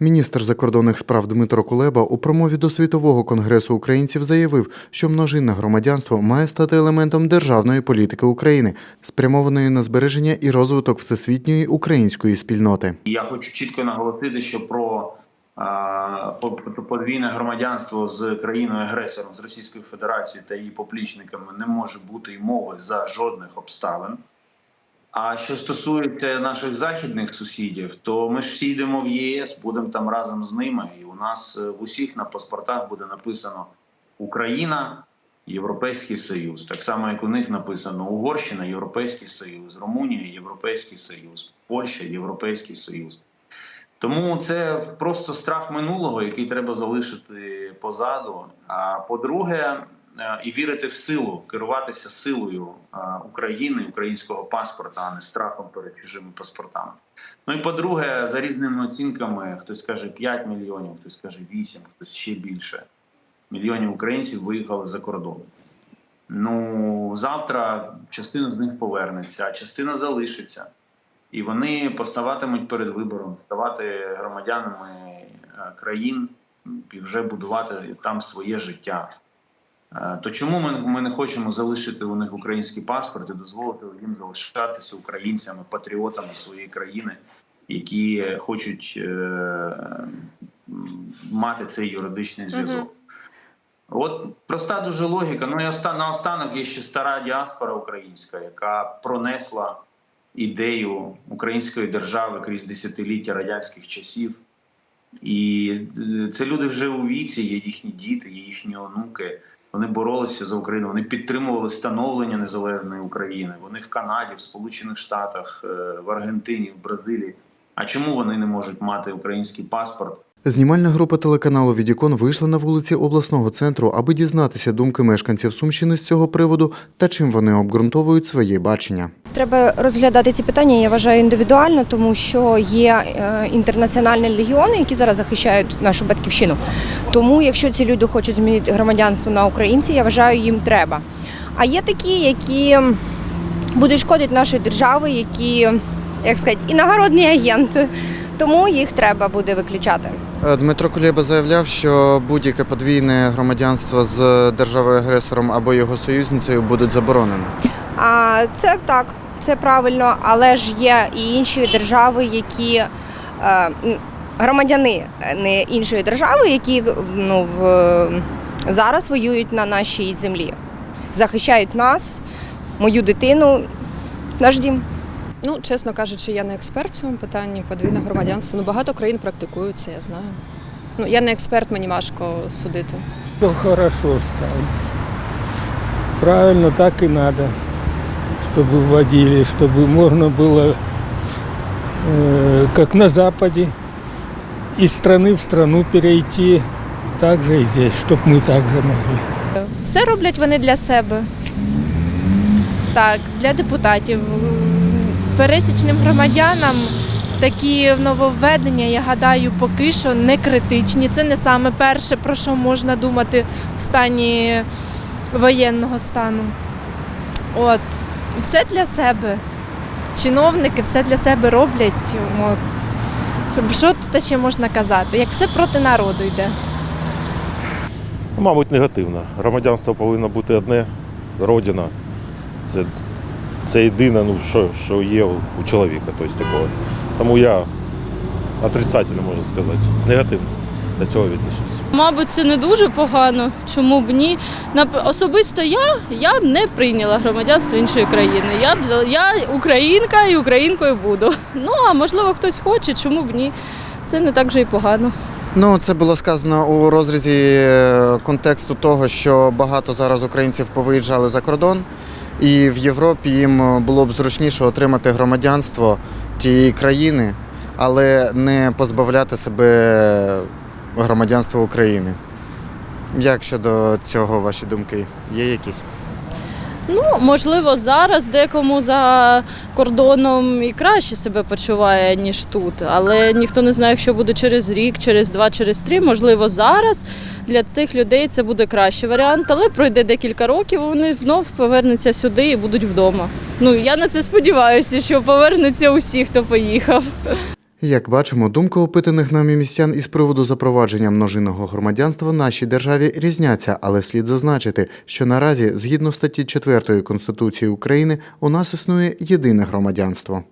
Міністр закордонних справ Дмитро Кулеба у промові до світового конгресу українців заявив, що множинне громадянство має стати елементом державної політики України, спрямованої на збереження і розвиток всесвітньої української спільноти. Я хочу чітко наголосити, що про подвійне громадянство з країною агресором з Російською Федерацією та її поплічниками не може бути й мови за жодних обставин. А що стосується наших західних сусідів, то ми ж всі йдемо в ЄС, будемо там разом з ними. І у нас е, в усіх на паспортах буде написано Україна, Європейський Союз. Так само, як у них написано Угорщина, Європейський Союз, Румунія, Європейський Союз, Польща, Європейський Союз. Тому це просто страх минулого, який треба залишити позаду. А по-друге, і вірити в силу, керуватися силою е, України, українського паспорта, а не страхом перед чужими паспортами. Ну і по-друге, за різними оцінками, хтось каже 5 мільйонів, хтось каже 8, хтось ще більше мільйонів українців виїхали за кордон. Ну завтра частина з них повернеться, а частина залишиться. І вони поставатимуть перед вибором, ставати громадянами е, країн і вже будувати там своє життя. Е, То чому ми, ми не хочемо залишити у них український паспорт і дозволити їм залишатися українцями, патріотами своєї країни, які хочуть е, мати цей юридичний зв'язок? От проста дуже логіка. Ну і оста- наостанок є ще стара діаспора українська, яка пронесла ідею української держави крізь десятиліття радянських часів. І е, це люди вже у віці, є їхні діти, є їхні онуки. Вони боролися за Україну, вони підтримували становлення незалежної України. Вони в Канаді, в Сполучених Штатах, е, в Аргентині, в Бразилії. А чому вони не можуть мати український паспорт? Знімальна група телеканалу Відікон вийшла на вулиці обласного центру, аби дізнатися думки мешканців Сумщини з цього приводу та чим вони обґрунтовують своє бачення. Треба розглядати ці питання, я вважаю, індивідуально, тому що є е, інтернаціональні легіони, які зараз захищають нашу батьківщину. Тому, якщо ці люди хочуть змінити громадянство на українці, я вважаю, їм треба. А є такі, які будуть шкодити нашій державі, які, як сказати, іногородні агенти. Тому їх треба буде виключати. Е, Дмитро Кулеба заявляв, що будь-яке подвійне громадянство з державою агресором або його союзницею будуть заборонені. А це так, це правильно, але ж є і інші держави, які е, громадяни е, не іншої держави, які ну, в, зараз воюють на нашій землі, захищають нас, мою дитину, наш дім. Ну, чесно кажучи, я не експерт в цьому питанні подвійне громадянство. Ну, багато країн практикуються, я знаю. Ну, я не експерт, мені важко судити. Все хорошо ставится. Правильно, так и надо, чтобы вводили, чтобы можно было, э, как на Западе, из страны в страну перейти, так же и здесь, чтобы мы так же могли. Все роблять вони для себе. Так, для депутатів. Пересічним громадянам такі нововведення, я гадаю, поки що не критичні. Це не саме перше, про що можна думати в стані воєнного стану. От, все для себе. Чиновники все для себе роблять. От. Що тут ще можна казати? Як все проти народу йде. Ну, Мабуть, негативно. Громадянство повинно бути одне, родина. Це, це єдине, ну, що, що є у, чоловіка. Тобто, такого. Тому я отрицательно можу сказати, негативно до цього віднесуся. Мабуть, це не дуже погано. Чому б ні? Особисто я, я б не прийняла громадянство іншої країни. Я б я українка і українкою буду. Ну а можливо хтось хоче, чому б ні? Це не так же і погано. Ну, це було сказано у розрізі е, контексту того, що багато зараз українців повиїжджали за кордон, і в Європі їм було б зручніше отримати громадянство тієї країни, але не позбавляти себе громадянства України. Як щодо цього ваші думки? Є якісь? Ну, можливо, зараз декому за кордоном і краще себе почуває, ніж тут. Але ніхто не знає, що буде через рік, через два, через три. Можливо, зараз для цих людей це буде кращий варіант, але пройде декілька років, вони знов повернуться сюди і будуть вдома. Ну я на це сподіваюся, що повернуться усі, хто поїхав. Як бачимо, думка опитаних нами містян із приводу запровадження множинного громадянства в нашій державі різняться, але слід зазначити, що наразі, згідно статті 4 Конституції України, у нас існує єдине громадянство.